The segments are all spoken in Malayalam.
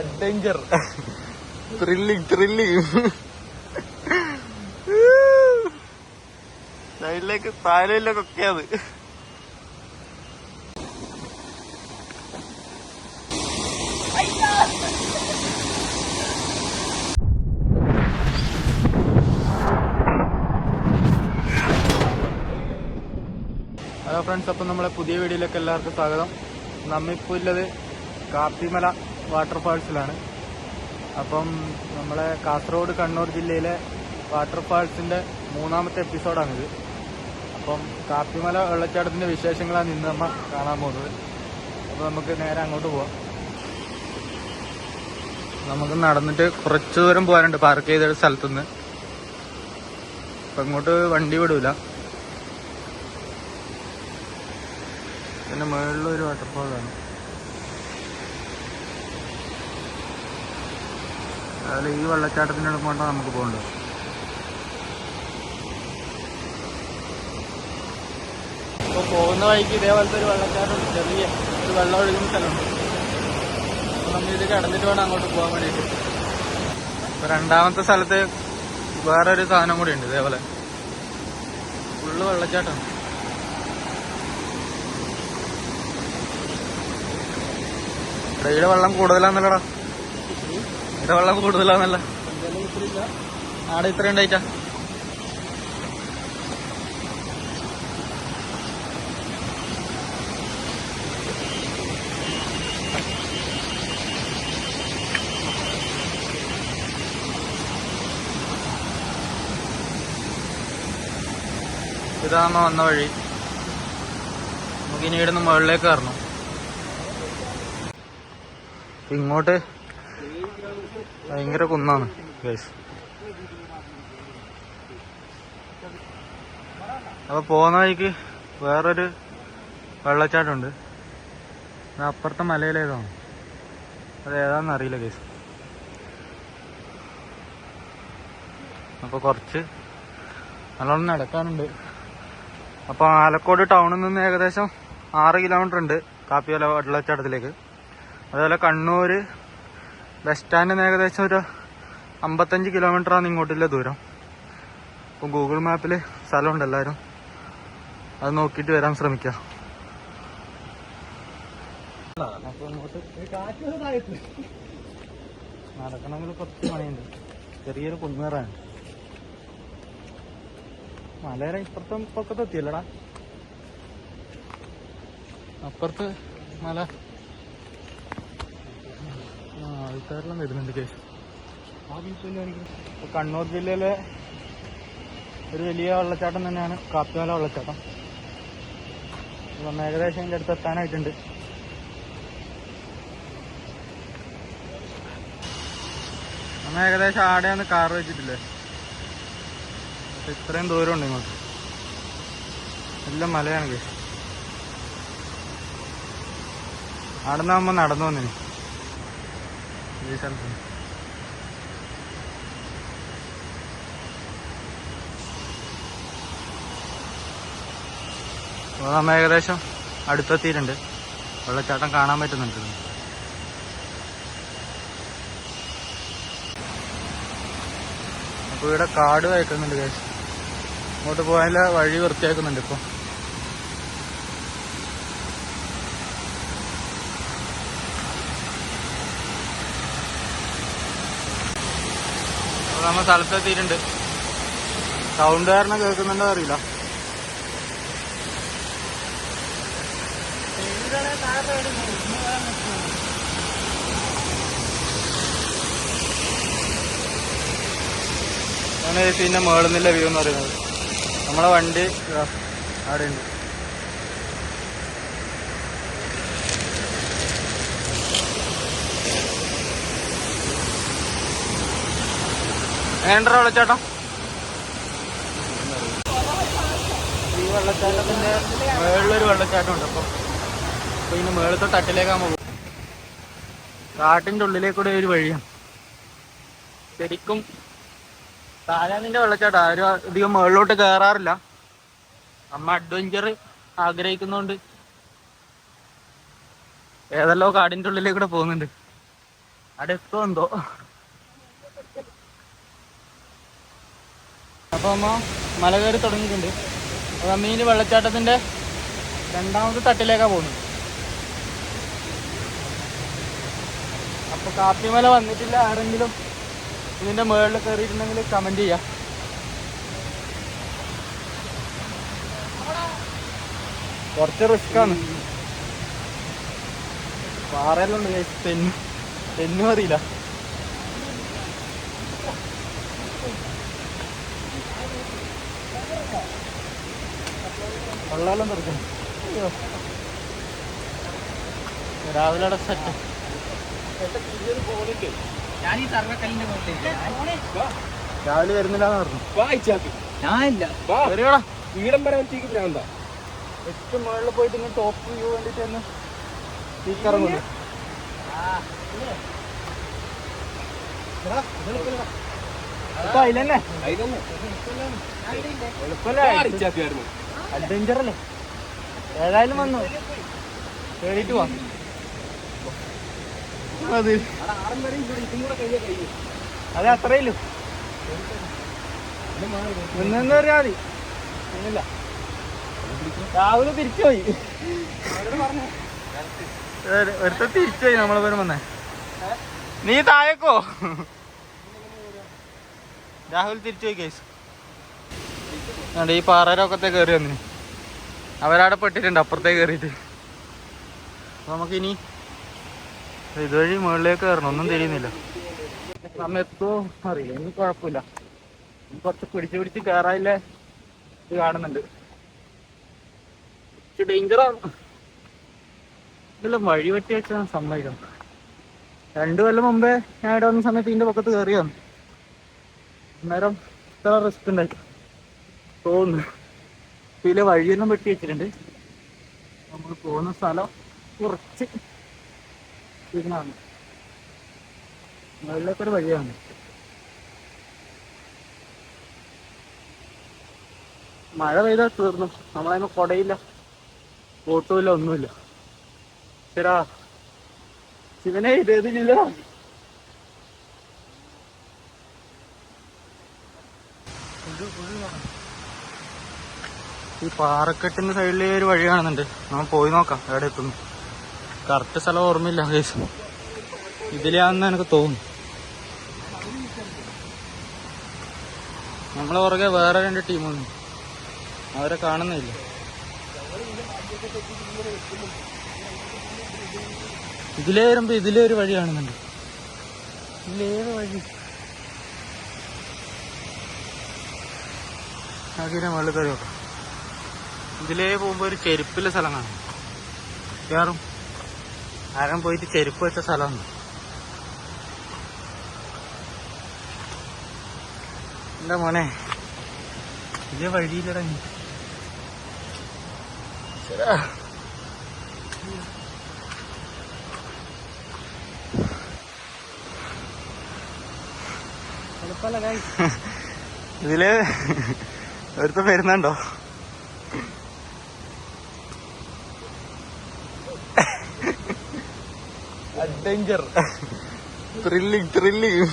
അഡ്വഞ്ചർ ത്രില്ലിങ് ത്രില്ലിങ് സൈഡിലേക്ക് താരയിലേക്കൊക്കെ അത്. ഹലോ ഫ്രണ്ട്സ് അപ്പം നമ്മളെ പുതിയ വീഡിയോയിലേക്ക് എല്ലാവർക്കും സ്വാഗതം. നമ്മിപ്പോൾ ഉള്ളത് കാപ്പിമല. വാട്ടർഫാൾസിലാണ് അപ്പം നമ്മളെ കാസർഗോഡ് കണ്ണൂർ ജില്ലയിലെ വാട്ടർഫാൾസിന്റെ മൂന്നാമത്തെ എപ്പിസോഡാണിത്. അപ്പം കാപ്പിമല വെള്ളച്ചാട്ടത്തിന്റെ വിശേഷങ്ങളാണ് ഇന്ന് നമ്മൾ കാണാൻ പോകുന്നത്. അപ്പോൾ നമുക്ക് നേരെ അങ്ങോട്ട് പോവാം. നമുക്ക് നടന്നിട്ട് കുറച്ച് ദൂരം പോകാനുണ്ട് പാർക്ക് ചെയ്ത സ്ഥലത്തുനിന്ന്. അപ്പം ഇങ്ങോട്ട് വണ്ടി വിടൂല. പിന്നെ മുകളിലൊരു വാട്ടർഫാളാണ് അതിൽ ഈ വെള്ളച്ചാട്ടത്തിന്റെ അടുപ്പോണ്ടാണ് നമുക്ക് പോകേണ്ടത് ഇപ്പോൾ പോകുന്ന വഴിക്ക് ഇതേപോലത്തെ ഒരു വെള്ളച്ചാട്ടം ചെറിയ ഒരു വെള്ളം ഒഴുകുന്ന സ്ഥലമുണ്ട്. അപ്പോൾ നമ്മൾ ഇത് കടന്നിട്ട് വേണം അങ്ങോട്ട് പോകാൻ വേണ്ടിയിട്ട്. ഇപ്പോൾ രണ്ടാമത്തെ സ്ഥലത്ത് വേറൊരു സാധനം കൂടി ഉണ്ട് ഇതേപോലെ. ഫുള്ള് വെള്ളച്ചാട്ടം. ഇവിടെ വെള്ളം കൂടുതലാന്നല്ലടാ. ഇവിടെ വെള്ളം കൂടുതലാന്നല്ല ആടെ ഇത്ര ഉണ്ടായിട്ടാ? ഇതാകുമ്പോ വന്ന വഴി. നമുക്ക് ഇനി ഇവിടുന്ന് മുകളിലേക്ക് കയറണം ഇങ്ങോട്ട് ഭയങ്കര കുന്നാണ്. ഗൈസ് അപ്പൊ പോകുന്ന വഴിക്ക് വേറൊരു വെള്ളച്ചാട്ടമുണ്ട്. അത് അപ്പുറത്തെ മലയിലേതാണ് അത് ഏതാണെന്ന് അറിയില്ല കേസ് അപ്പൊ കുറച്ച് നല്ലോണം നടക്കാനുണ്ട്. അപ്പൊ ആലക്കോട് ടൗണിൽ നിന്ന് ഏകദേശം ആറ് കിലോമീറ്റർ ഉണ്ട് കാപ്പിയോല വെള്ളച്ചാട്ടത്തിലേക്ക്. അതുപോലെ കണ്ണൂർ ബസ് സ്റ്റാൻഡിൽ നിന്ന് ഏകദേശം ഒരു അമ്പത്തഞ്ച് കിലോമീറ്ററാണ് ഇങ്ങോട്ടുള്ള ദൂരം. അപ്പോൾ ഗൂഗിൾ മാപ്പിൽ സ്ഥലമുണ്ട് എല്ലാവരും അത് നോക്കിയിട്ട് വരാൻ ശ്രമിക്കാം. നടക്കണമെങ്കിൽ കുറച്ച് പണിയുണ്ട്. ചെറിയൊരു കുന്നേറാണ് മലയുടെ ഇപ്പുറത്തും പൊക്കത്തെത്തിയല്ലടാ അപ്പുറത്ത് മല ആൾക്കാരെല്ലാം വരുന്നുണ്ട് കേസ്. കണ്ണൂർ ജില്ലയിലെ ഒരു വലിയ വെള്ളച്ചാട്ടം തന്നെയാണ് കാപ്പിമല വെള്ളച്ചാട്ടം. അപ്പം ഏകദേശം ഇതിന്റെ അടുത്ത് എത്താനായിട്ടുണ്ട്. നമ്മൾ ഏകദേശം ആടെ ഒന്ന് കാർ വെച്ചിട്ടില്ലേ ഇത്രയും ദൂരമുണ്ട് ഇങ്ങോട്ട്. എല്ലാം മലയാണ് കേസ്. അവിടെ നിന്നാകുമ്പോൾ നടന്നു വന്നിന്. സ്ഥലത്ത് അപ്പോൾ നമ്മ ഏകദേശം അടുത്തെത്തിയിട്ടുണ്ട്. വെള്ളച്ചാട്ടം കാണാൻ പറ്റുന്നുണ്ട്. അപ്പോൾ ഇവിടെ കാട് വയ്ക്കുന്നുണ്ട് കേസ് ഇങ്ങോട്ട് പോകാനുള്ള വഴി വൃത്തിയാക്കുന്നുണ്ട് ഇപ്പോൾ നമ്മൾ സ്ഥലത്തെത്തിയിട്ടുണ്ട് സൗണ്ട് കാരണം കേൾക്കുന്നുണ്ടോ അറിയില്ല. ആണ് പിന്നെ മേളുന്നില്ല വ്യൂ എന്ന് പറയുന്നത്. നമ്മളെ വണ്ടി അവിടെ ഉണ്ട് എങ്ങനെയുണ്ടോ വെള്ളച്ചാട്ടം. ഈ വെള്ളച്ചാട്ടത്തിന്റെ മേളിലൊരു വെള്ളച്ചാട്ടം ഉണ്ട് അപ്പൊ. അപ്പൊ ഇതിന് മേളത്തെ തട്ടിലേക്കാൻ പോകും. കാട്ടിന്റെ ഉള്ളിലേക്കൂടെ ഒരു വഴിയാണ്. ശരിക്കും താരാനിന്റെ വെള്ളച്ചാട്ടം. ആരും അധികം മുകളിലോട്ട് കയറാറില്ല അമ്മ അഡ്വഞ്ചർ ആഗ്രഹിക്കുന്നോണ്ട് ഏതല്ലോ കാടിന്റെ ഉള്ളിലേക്കൂടെ പോകുന്നുണ്ട്. അവിടെ എത്തോ എന്തോ നമ്മൾ മല കയറി തുടങ്ങിയിട്ടുണ്ട്. അപ്പം അമ്മീന് വെള്ളച്ചാട്ടത്തിന്റെ രണ്ടാമത്തെ തട്ടിലേക്കാണ് പോകുന്നത്. അപ്പോൾ കാപ്പിമല വന്നിട്ടില്ല. ആരെങ്കിലും ഇതിന്റെ മുകളിൽ കയറിയിട്ടുണ്ടെങ്കിൽ കമന്റ് ചെയ്യാം. കുറച്ച് റിസ്ക് ആണ്. പാറയെല്ലാം ഉണ്ട്. തെന്നു തെന്നും അറിയില്ല വെള്ളമെല്ലാം തുറക്കും അയ്യോ. രാവിലെ അവിടെ സെറ്റ് ഞാൻ ഈ സർവക്കല്ലിന്റെ രാവിലെ വരുന്നില്ലാന്ന് പറഞ്ഞു. ഞാനില്ല. വീടം വരെ എനിക്ക് ഭ്രാന്താ ഏറ്റവും മുകളിൽ പോയിട്ട് ഇങ്ങനെ ടോപ്പ് വ്യൂ വേണ്ടിട്ട് തന്നെ ചീക്കറങ്ങുന്നു അതിലന്നെ. അതിലെന്നെ. എളുപ്പല്ലേ? അടിച്ചാപ്പിയായിരുന്നു അഡ്വഞ്ചർ അല്ലേ? ഏതായാലും വന്നു. കേറിയിട്ട് പോവാം അത്. അത് അത്രയില്ലു നിന്നെന്ന് പറയാ മതി. ഒന്നുമില്ല രാവിലെ തിരിച്ചു ഒരുത്ത തിരിച്ചു പോയി നമ്മളെ പേരും വന്നേ. നീ താഴേക്കോ? രാഹുൽ തിരിച്ചു പോയി കേസ് ഈ പാറയിലൊക്കത്തെ കയറി വന്നിന്. അവരവിടെ പെട്ടിട്ടുണ്ട് അപ്പുറത്തേക്ക് കയറിയിട്ട് അപ്പൊ നമുക്കിനി ഇതുവഴി മുകളിലേക്ക് കയറണം ഒന്നും തിരിയുന്നില്ല. സമയത്തോ അറിയില്ല ഇനി കുഴപ്പമില്ല. കുറച്ച് പിടിച്ച് പിടിച്ച് കയറായില്ലേ ഇത് കാണുന്നുണ്ട്. ഡേഞ്ചറാണ് ഇതെല്ലാം വഴി വെട്ടി വെച്ചാൽ സമ്മതിക്കണം. രണ്ടു കൊല്ലം മുമ്പേ ഞാൻ ഇവിടെ വന്ന സമയത്ത് ഇതിന്റെ പക്കത്ത് കയറിയാണ് അന്നേരം ഇത്ര റിസ്ക് ഉണ്ടായി. തോന്നുന്നു. ഇതിലെ വഴിയെല്ലാം വെട്ടി വെച്ചിട്ടുണ്ട്. നമ്മൾ പോകുന്ന സ്ഥലം കുറച്ച് ഇതിനാണ്. മുകളിലേക്കൊരു വഴിയാണ്. മഴ പെയ്താൽ തീർന്നു. നമ്മളതിന് കൊടയില്ല. ബോട്ടുമില്ല ഒന്നുമില്ല. ശരാ ശിവനെ ഇതേതില്ല ഈ പാറക്കെട്ടിന്റെ സൈഡിൽ ഒരു വഴി കാണുന്നുണ്ട്. നമ്മൾ പോയി നോക്കാം എവിടെ എത്തുന്നു. കറക്റ്റ് സ്ഥലം ഓർമ്മയില്ല കേസ് ഇതിലാണെന്ന് എനിക്ക് തോന്നുന്നു. നമ്മളെ പുറകെ വേറെ രണ്ട് ടീം വന്നു അവരെ കാണുന്നില്ല. ഇതിലേ വരുമ്പോ ഇതിലേ ഒരു വഴി കാണുന്നുണ്ട്. ഇതിലേത് വഴി? അതിനെ വെള്ളം നോക്കാം. ഇതിലേ പോകുമ്പോ ഒരു ചെരുപ്പിലെ സ്ഥലം കാണും കയറും ആരം പോയിട്ട് ചെരുപ്പ് വെച്ച സ്ഥലമാണ്. എന്താ മോനെ? ഇതേ വഴിയിലിറങ്ങി ശരാ. ഇതിൽ ഒരുത്ത വരുന്നുണ്ടോ? അഡ്വഞ്ചർ ത്രില്ലിങ് ത്രില്ലിങ്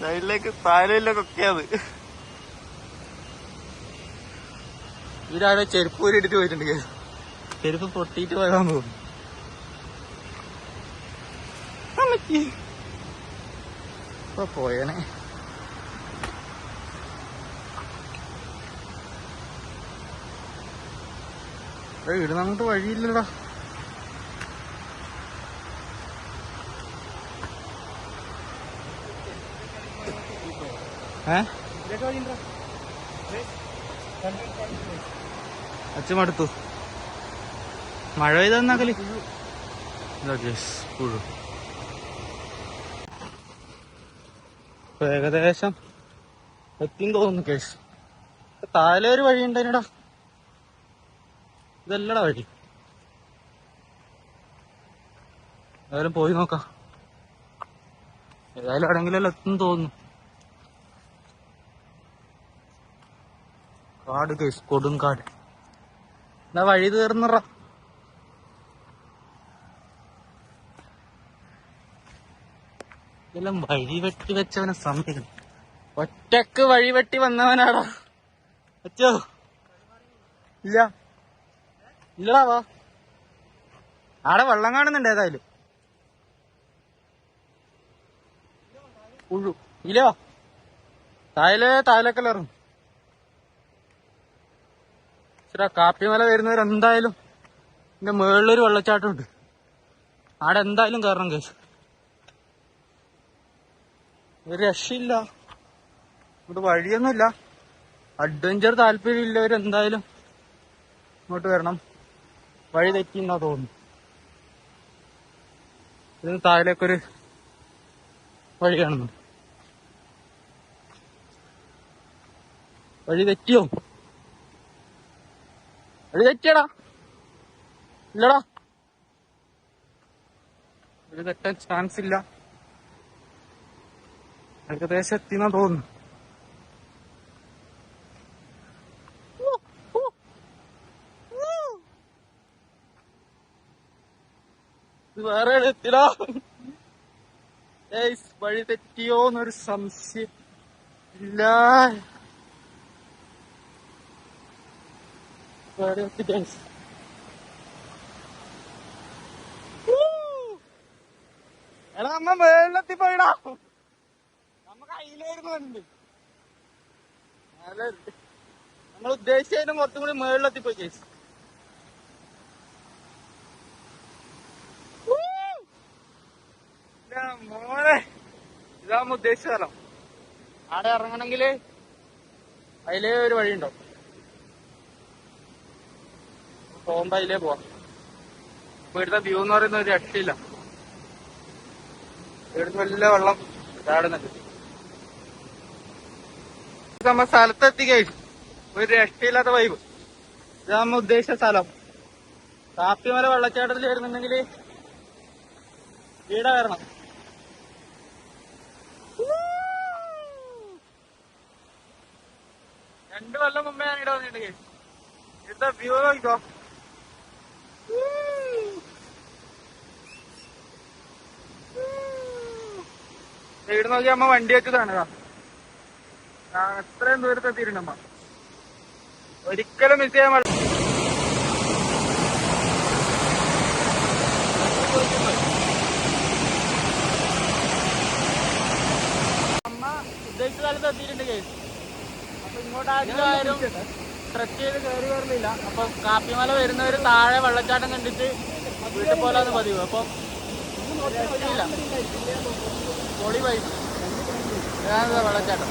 സൈഡിലേക്ക് താഴയിലേക്കൊക്കെ അത്. ഇവരാരോ ചെരുപ്പ് ഊരി എടുത്ത് പോയിട്ടുണ്ട്. ചെരുപ്പ് പൊട്ടിയിട്ട് പോയതാന്ന് തോന്നുന്നു. പോയനെ. ഇവിടുന്ന് അങ്ങോട്ട് വഴിയില്ലടാ. അച്ഛൻ മടുത്തു മഴ പെയ്തെന്നാക്കൽ ഏകദേശം എത്തിന്ന് തോന്നുന്നു കേസ് താഴെ ഒരു വഴി ഉണ്ടതിനടാ ഇതല്ലടാ വഴി. ഏതായാലും പോയി നോക്കാം. ഏതായാലും എവിടെങ്കിലല്ലോ എത്തും തോന്നുന്നു. കാട് കേസ് കൊടും കാട്. എന്നാ വഴി തീർന്നറ. ഇതെല്ലാം വഴി വെട്ടി വെച്ചവനെ സമയം ഒറ്റയ്ക്ക് വഴി വെട്ടി വന്നവനാടാ. അച്ഛോ ഇല്ല. ഇല്ലടാ വാ. ആടെ വെള്ളം കാണുന്നുണ്ട് ഏതായാലും. ഉഴു. ഇല്ല തായലേ തായലക്കലറും ഇച്ചിരി കാപ്പിമല വരുന്നവരെന്തായാലും എന്റെ മുകളിലൊരു വെള്ളച്ചാട്ടം ഉണ്ട്. ആടെ എന്തായാലും കയറണം കേസ് ഒരു രക്ഷയില്ല. ഇവിടെ വഴിയൊന്നുമില്ല. അഡ്വഞ്ചർ താല്പര്യമില്ലവർ എന്തായാലും ഇങ്ങോട്ട് വരണം. വഴി തെറ്റിന്നാ തോന്നുന്നു. ഇതിന് താഴേക്കൊരു വഴി കാണുന്നു വഴി തെറ്റിയോ വഴി തെറ്റിയടാ ഇല്ലടാ. വഴി തെറ്റാൻ ചാൻസ് ഇല്ല. ഏകദേശം എത്തിന്നാ തോന്നുന്നു ഇത് വേറെ എത്തിടാ. വഴി വഴി തെറ്റിയോന്നൊരു സംശയം. ഇല്ല. വേറെ എത്തി guys. എടാ നമ്മ മേളിലെത്തി പോയിടാ നമ്മ കയ്യിലായിരുന്നു നമ്മൾ ഉദ്ദേശിച്ചതിനും കുറച്ചും കൂടി മേളിലെത്തി പോയി ചേച്ചി മോനെ. ഇതാകുമ്പോ ഉദ്ദേശിച്ച സ്ഥലം. ആടെ ഇറങ്ങണമെങ്കിൽ അതിലേ ഒരു വഴിയുണ്ടോ പോകുമ്പോ അതിലേ പോവാം. ഇവിടുത്തെ വ്യൂ എന്ന് പറയുന്ന ഒരു രക്ഷയില്ല. ഇവിടുന്ന് വലിയ വെള്ളം ചാടുന്നുണ്ട്. നമ്മ സ്ഥലത്തെത്തി ഒരു രക്ഷയില്ലാത്ത വൈബ് ഇത് ഉദ്ദേശിച്ച സ്ഥലം. കാപ്പിമല വെള്ളച്ചാട്ടത്തിൽ വരുന്നുണ്ടെങ്കിൽ ഈട വരണം രണ്ടു കൊല്ലം മുമ്പേ ഞാൻ ഇവിടെ വന്നിട്ടുണ്ട് ഇവിടുത്തെ വ്യൂ നോക്കിക്കോ ഇവിടെ നോക്കി അമ്മ വണ്ടി വെച്ചതാണ് എത്രയും ദൂരത്ത് അമ്മ ഒരിക്കലും മിസ് ചെയ്യാൻ പാടില്ല അമ്മ ഉദ്ദേശിച്ച സ്ഥലത്ത് എത്തിയിട്ടുണ്ട് കേസ്. ഇങ്ങോട്ട് ആരും ട്രക്ക് ചെയ്ത് കയറി വരുന്നില്ല അപ്പൊ കാപ്പിമല വരുന്നവര് താഴെ വെള്ളച്ചാട്ടം കണ്ടിട്ട് വീട്ടിൽ പോലാന്ന് പതിവ്. അപ്പം രക്ഷയില്ല. പൊളി പൈപ്പ് വെള്ളച്ചാട്ടം. വെള്ളച്ചാട്ടം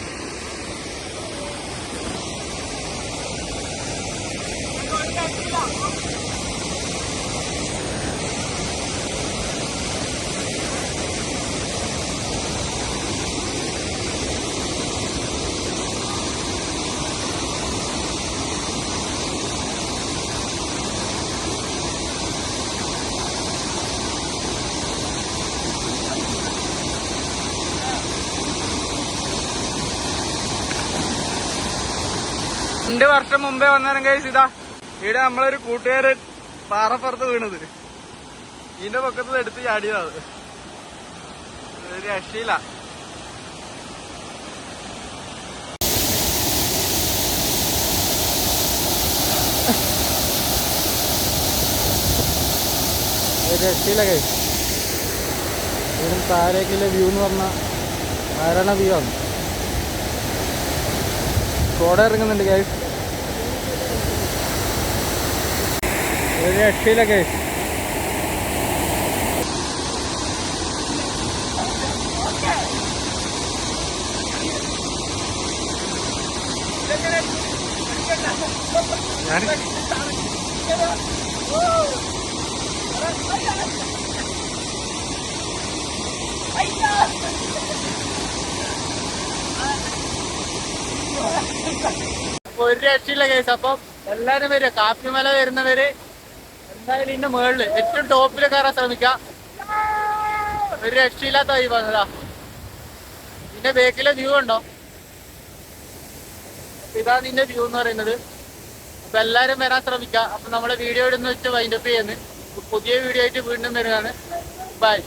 രണ്ട് വർഷം മുമ്പേ വന്നേരം കഴിച്ച് ഇതാ. ഇവിടെ നമ്മളൊരു കൂട്ടുകാരൻ പാറപ്പുറത്ത് വീണത്. ഇതിന്റെ പൊക്കത്ത് എടുത്ത് ചാടിയതാണ് ഒരു രക്ഷയില്ല. രക്ഷയില്ല കൈ. ഇവിടെ താരേക്കുള്ള വ്യൂ എന്ന് പറഞ്ഞാൽ മരണ വ്യൂ ആണ്. കോട ഇറങ്ങുന്നുണ്ട് ഗൈസ് ഒരു രക്ഷയില്ല ഞാൻ ഒരു രക്ഷയില്ല കേസ് അപ്പം എല്ലാരും വരിക. കാപ്പിമല വരുന്നവര് എന്തായാലും ഇതിന്റെ മുകളിൽ ഏറ്റവും ടോപ്പിൽ കയറാൻ ശ്രമിക്കാം. ഒരു രക്ഷയില്ലാത്ത വഴി വന്നതാ ഇതിന്റെ ബേക്കിലെ വ്യൂ ഉണ്ടോ? ഇതാ നിന്റെ വ്യൂ എന്ന് പറയുന്നത്. അപ്പൊ എല്ലാരും വരാൻ ശ്രമിക്കാം. അപ്പൊ നമ്മളെ വീഡിയോ ഇടുന്ന വെച്ച് വൈൻഡപ്പ് ചെയ്യുന്നു. പുതിയ വീഡിയോ ആയിട്ട് വീണ്ടും വരുന്നതാണ്. ബൈ